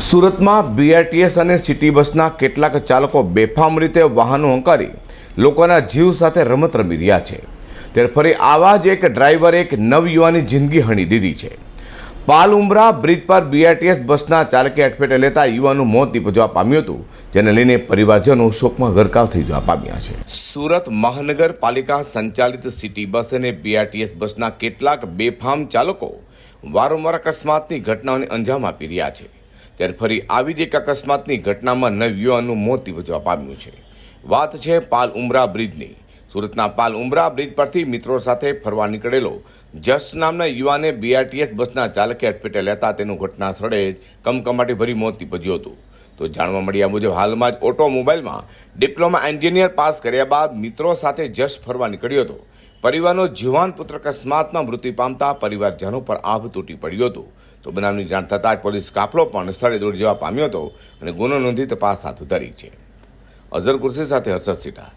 સુરતમાં બીઆરટીએસ અને સિટી બસના કેટલાક ચાલકો બેફામ રીતે વાહનો હંકારી લોકોના જીવ સાથે રમત રમી રહ્યા છે. ત્યારે ફરી આવા જ એક ડ્રાઈવરે એક નવયુવાની જિંદગી હણી દીધી છે. પાલ ઉમરા બ્રિજ પર બીઆરટીએસ બસના ચાલકે અટફેટે લેતા યુવાનું મોત નીપજવા પામ્યું હતું, જેને લઈને પરિવારજનો શોકમાં ગરકાવ થઈ જવા પામ્યા છે. સુરત મહાનગરપાલિકા સંચાલિત સિટી બસ અને બીઆરટીએસ બસના કેટલાક બેફામ ચાલકો વારંવાર અકસ્માતની ઘટનાઓને અંજામ આપી રહ્યા છે. ત્યારે ફરી આવી જ એક અકસ્માતની ઘટનામાં નવ યુવાનનું મોત નિપજવા પામ્યું છે. વાત છે પાલ ઉમરા બ્રિજની. સુરતના પાલ ઉમરા બ્રિજ પરથી મિત્રો સાથે ફરવા નીકળેલો જસ નામના યુવાને બીઆરટીએસ બસના ચાલકે અટપેટે લેતા તેનું ઘટના સ્થળે જ કમકમાટી ભરી મોત નીપજ્યું હતું. તો જાણવા મળ્યા મુજબ હાલમાં જ ઓટોમોબાઈલમાં ડિપ્લોમા એન્જિનિયર પાસ કર્યા બાદ મિત્રો સાથે જશ ફરવા નીકળ્યો હતો. પરિવારનો જુવાન પુત્ર અકસ્માતમાં મૃત્યુ પામતા પરિવારજનો પર આભ તૂટી પડ્યો હતો. તો બનાવની જાણ થતાં જ પોલીસ કાફલો પણ સ્થળે દોડી જવા પામ્યો હતો અને ગુનો નોંધી તપાસ હાથ ધરી છે. અઝર કુર્સી સાથે હર્ષદ સિટા.